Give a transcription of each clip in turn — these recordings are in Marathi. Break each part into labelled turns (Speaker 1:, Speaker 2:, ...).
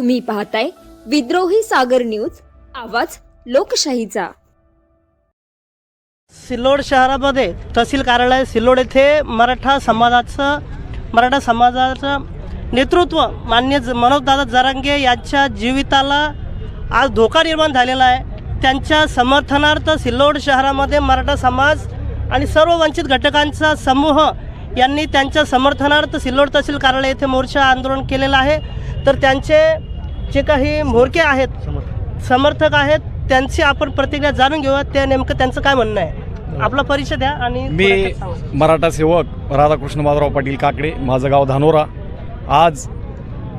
Speaker 1: तुम्ही पाहताय विद्रोही सागर न्यूज आवाज लोकशाहीचा.
Speaker 2: सिल्लोड शहरामध्ये तहसील कार्यालय सिल्लोड येथे मराठा समाजाचं मराठा समाजाचं नेतृत्व मान्य ज- मनोजदादा जरांगे यांच्या जीविताला आज धोका निर्माण झालेला आहे. त्यांच्या समर्थनार्थ सिल्लोड शहरामध्ये मराठा समाज आणि सर्व वंचित घटकांचा समूह यांनी त्यांच्या समर्थनार्थ सिल्लोड तहसील कार्यालय येथे मोर्चा आंदोलन केलेलं आहे. तर त्यांचे जे काही म्होरके आहेत समर्थक आहेत त्यांची आपण प्रतिक्रिया जाणून घेऊया. ते नेमकं त्यांचं काय म्हणणं आहे? आपला परिचय द्या आणि
Speaker 3: मी. मराठा सेवक राधाकृष्ण माधवराव पाटील काकडे माझं गाव धानोरा. आज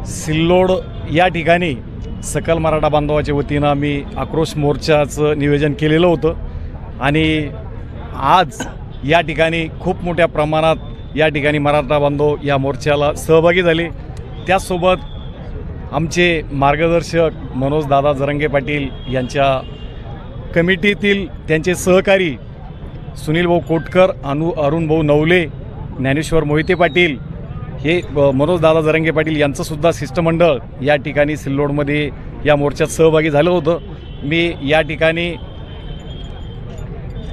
Speaker 3: सिल्लोड या ठिकाणी सकल मराठा बांधवाच्या वतीनं आम्ही आक्रोश मोर्चाचं नियोजन केलेलं होतं. आणि आज या ठिकाणी खूप मोठ्या प्रमाणात या ठिकाणी मराठा बांधव या मोर्चाला सहभागी झाले. त्याचसोबत आमचे मार्गदर्शक मनोज दादा जरंगे पाटील यांच्या कमिटीतील त्यांचे सहकारी सुनील भाऊ कोटकर अनु अरुण भाऊ नवले ज्ञानेश्वर मोहिते पाटील हे मनोज दादा जरंगे पाटील यांचंसुद्धा शिष्टमंडळ या ठिकाणी सिल्लोडमध्ये या मोर्चात सहभागी झालं होतं. मी या ठिकाणी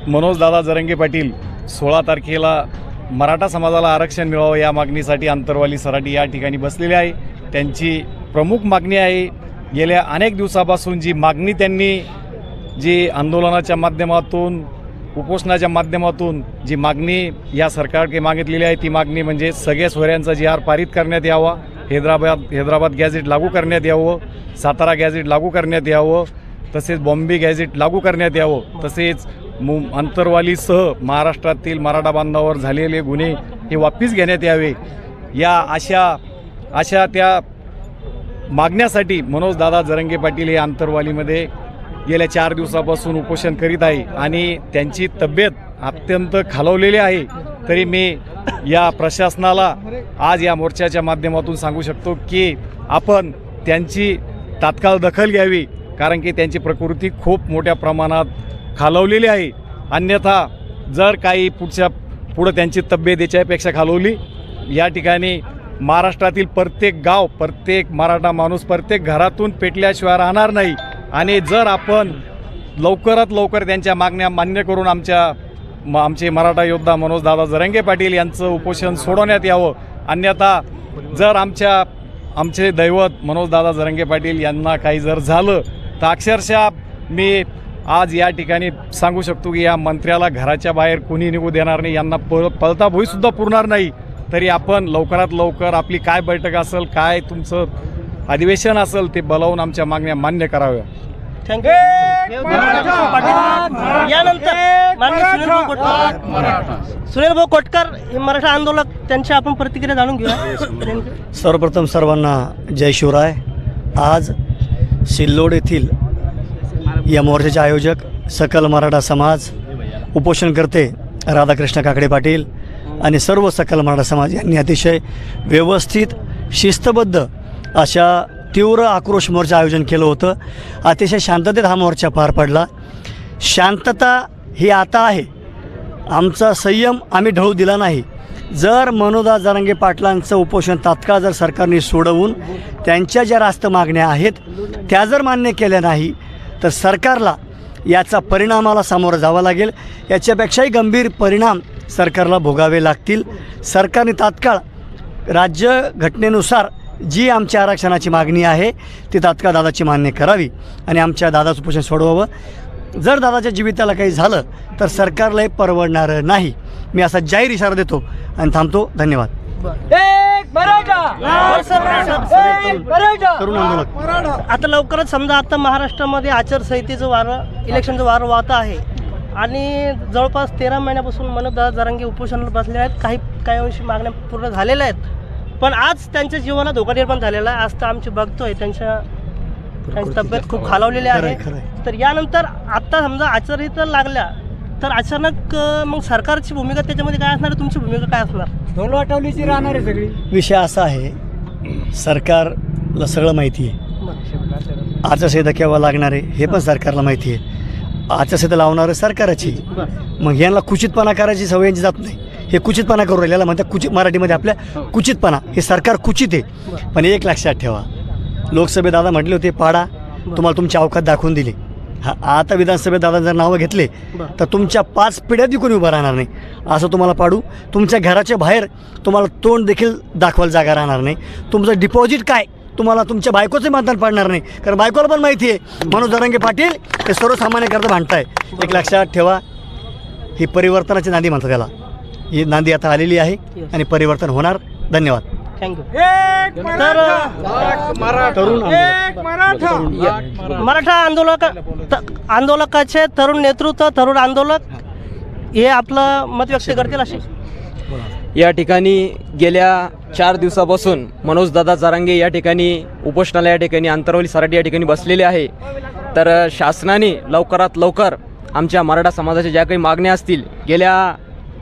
Speaker 3: मनोज दादा जरंगे पाटील सोळा तारखेला मराठा समाजाला आरक्षण मिळावं या मागणीसाठी आंतरवाली सराटी या ठिकाणी बसलेले आहे. त्यांची प्रमुख मागणी आहे. गेल्या अनेक दिवसापासून जी मागणी त्यांनी जी आंदोलनाच्या माध्यमातून उपोषणाच्या माध्यमातून जी मागणी या सरकारकडे मागितलेली आहे ती मागणी म्हणजे सगळ्या सोहऱ्यांचा जी आर पारित करण्यात यावा हैदराबाद हैदराबाद गॅझेट लागू करण्यात यावं सातारा गॅझेट लागू करण्यात यावं तसेच बॉम्बे गॅझेट लागू करण्यात यावं तसेच मु अंतरवालीसह महाराष्ट्रातील मराठा बांधावर झालेले गुन्हे हे वापस घेण्यात यावे. या अशा अशा त्या मागण्यासाठी मनोजदादा जरंगे पाटील हे आंतरवालीमध्ये गेल्या चार दिवसापासून उपोषण करीत आहे आणि त्यांची तब्येत अत्यंत खालवलेली आहे. तरी मी या प्रशासनाला आज या मोर्चाच्या माध्यमातून सांगू शकतो की आपण त्यांची तात्काळ दखल घ्यावी कारण की त्यांची प्रकृती खूप मोठ्या प्रमाणात खालवलेली आहे. अन्यथा जर काही पुढच्या पुढं त्यांची तब्येत याच्यापेक्षा खालवली या ठिकाणी महाराष्ट्रातील प्रत्येक गाव प्रत्येक मराठा माणूस प्रत्येक घरातून पेटल्याशिवाय राहणार नाही. आणि जर आपण लवकरात लवकर त्यांच्या मागण्या मान्य करून आमच्या म आमचे मराठा योद्धा मनोज दादा जरंगे पाटील यांचं उपोषण सोडवण्यात यावं. अन्यथा जर आमच्या आमचे दैवत मनोज दादा जरंगे पाटील यांना काही जर झालं तर अक्षरशः मी आज या ठिकाणी सांगू शकतो की या मंत्र्याला घराच्या बाहेर कोणी निघू देणार नाही. यांना प पळता भुईसुद्धा पुरणार नाही. तरी आपण लवकरात लवकर आपली काय बैठक असेल काय तुमचं अधिवेशन असेल ते बोलावून आमच्या मागण्या मान्य कराव्या.
Speaker 2: Thank you Patil. यानंतर माननीय सुनील भाऊ कोटकर. सुनील भाऊ कोटकर हे मराठा आंदोलक त्यांची आपण प्रतिक्रिया जाणून घेऊया.
Speaker 4: सर्वप्रथम सर्वांना जय शिवराय. आज सिल्लोड येथील या मोर्चाचे आयोजक सकल मराठा समाज उपोषणकर्ते राधाकृष्ण काकडे पाटील आणि सर्व सकल मराठा समाज यांनी अतिशय व्यवस्थित शिस्तबद्ध अशा तीव्र आक्रोश मोर्चा आयोजन केलं होतं. अतिशय शांततेत हा मोर्चा पार पडला. शांतता ही आता आहे. आमचा संयम आम्ही ढळू दिला नाही. जर मनोदा जरांगे पाटलांचं उपोषण तात्काळ जर सरकारने सोडवून त्यांच्या ज्या रास्त मागण्या आहेत त्या जर मान्य केल्या नाही तर सरकारला याचा परिणामाला सामोरं जावं लागेल. याच्यापेक्षाही गंभीर परिणाम सरकारला भोगावे लागतील. सरकारने तात्काळ राज्य घटनेनुसार जी आमच्या आरक्षणाची मागणी आहे ती तात्काळ दादाची मान्य करावी आणि आमच्या दादाचं उपोषण सोडवावं. जर दादाच्या जीविताला काही झालं तर सरकारला हे परवडणारं नाही. मी असा जाहीर इशारा देतो आणि थांबतो. धन्यवाद.
Speaker 2: आता लवकरच समजा आता महाराष्ट्रामध्ये आचारसंहितेचं वारं इलेक्शनचं वारं वाहत आहे. आणि जवळपास तेरा महिन्यापासून मनोजदादा जरांगे उपोषणाला बसले आहेत. काही काही अंशी मागण्या पूर्ण झालेल्या आहेत. पण आज त्यांच्या जीवनात धोका निर्माण झालेला आहे. आज तर आमची बघतोय. त्यांच्या त्यांची तब्येत खूप खालावलेली आहे. तर यानंतर आता समजा आचारसंहिता लागल्या. तर अचानक मग सरकारची भूमिका त्याच्यामध्ये काय असणार? आहे? तुमची भूमिका काय असणार?
Speaker 5: ढोल वाटवलीची राहणार आहे सगळी.
Speaker 4: विषय असा आहे सरकारला सगळं माहिती आहे. आचारसंहिता केव्हा लागणार आहे हे पण सरकारला माहिती आहे. आचारसंहिता लावणारं सरकाराची. मग यांना कुचितपणा करायची सवय यांची जात नाही. हे कुचितपणा करू राहिल्याला म्हणतात कुचित मराठीमध्ये आपल्या कुचितपणा. हे सरकार कुचित आहे. पण एक लक्षात ठेवा. लोकसभेत दादा म्हटले होते पाडा तुम्हाला तुमची अवकात दाखवून दिली. हा आता विधानसभेत दादा जर नावं घेतले तर तुमच्या पाच पिढ्यात कोणी उभं राहणार नाही. असं तुम्हाला पाडू. तुमच्या घराच्या बाहेर तुम्हाला तोंड देखील दाखवायला जागा राहणार नाही. तुमचं डिपॉझिट काय? तुम्हाला तुमच्या बायकोचे मतदान पडणार नाही. कारण बायकोला पण माहिती आहे मनोज दरंगे पाटील हे सर्वसामान्यकरता भांडताय. एक लक्षात ठेवा ही परिवर्तनाची नांदी म्हणतात त्याला. ही नांदी आता आलेली आहे आणि परिवर्तन होणार. धन्यवाद.
Speaker 2: थँक्यू.
Speaker 5: एक
Speaker 2: तर
Speaker 4: तरुण
Speaker 5: एक मराठा.
Speaker 2: मराठा आंदोलक आंदोलकाचे तरुण नेतृत्व तरुण आंदोलक हे आपलं मत व्यक्त करतील असे.
Speaker 6: या ठिकाणी गेल्या चार दिवसापासून मनोजदादा जारांगे या ठिकाणी उपोषणाला या ठिकाणी आंतरवली सराटी या ठिकाणी बसलेले आहे. तर शासनाने लवकरात लवकर आमच्या मराठा समाजाच्या ज्या काही मागण्या असतील गेल्या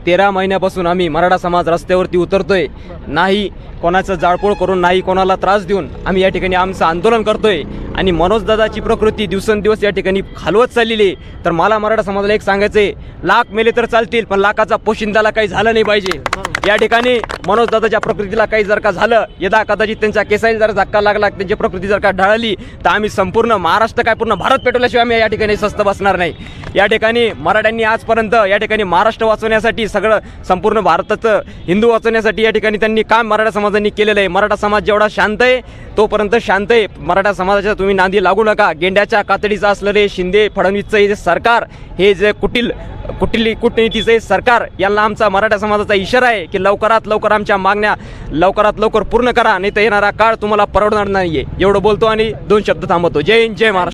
Speaker 6: तेरा महिन्यापासून आम्ही मराठा समाज रस्त्यावरती उतरतोय. नाही कोणाचं जाळपोळ करून नाही कोणाला त्रास देऊन आम्ही या ठिकाणी आमचं आंदोलन करतोय. आणि मनोजदादाची प्रकृती दिवसेंदिवस या ठिकाणी खालवत चाललेली आहे. तर मला मराठा समाजाला एक सांगायचं आहे लाख मेले तर चालतील पण लाखाचा पोशिंदाला काही झालं नाही पाहिजे. या ठिकाणी मनोजदादाच्या प्रकृतीला काही जर का झालं यदा कदाचित त्यांच्या केसाईल जर धक्का लागला त्यांची प्रकृती जर का ढळली तर आम्ही संपूर्ण महाराष्ट्र काय पूर्ण भारत पेटवल्याशिवाय आम्ही या ठिकाणी स्वस्त बसणार नाही. या ठिकाणी मराठ्यांनी आजपर्यंत या ठिकाणी महाराष्ट्र वाचवण्यासाठी सगळं संपूर्ण भारताचं हिंदू वाचवण्यासाठी या ठिकाणी त्यांनी काम मराठा समाजांनी केलेलं आहे. मराठा समाज जेवढा शांत आहे तोपर्यंत शांत आहे. मराठा समाजाच्या तुम्ही नांदी लागू नका. गेंड्याच्या कातडीचं असलेले शिंदे फडणवीसचं हे जे सरकार हे जे कुटील कुटिली कूटनीतीचं हे सरकार यांना आमचा मराठा समाजाचा इशारा आहे की लवकरात लवकर आमच्या मागण्या लवकरात लवकर पूर्ण करा नाही तर येणारा काळ तुम्हाला परवडणार नाही आहे एवढं बोलतो आणि दोन शब्द थांबवतो. जय हिंद जय महाराष्ट्र.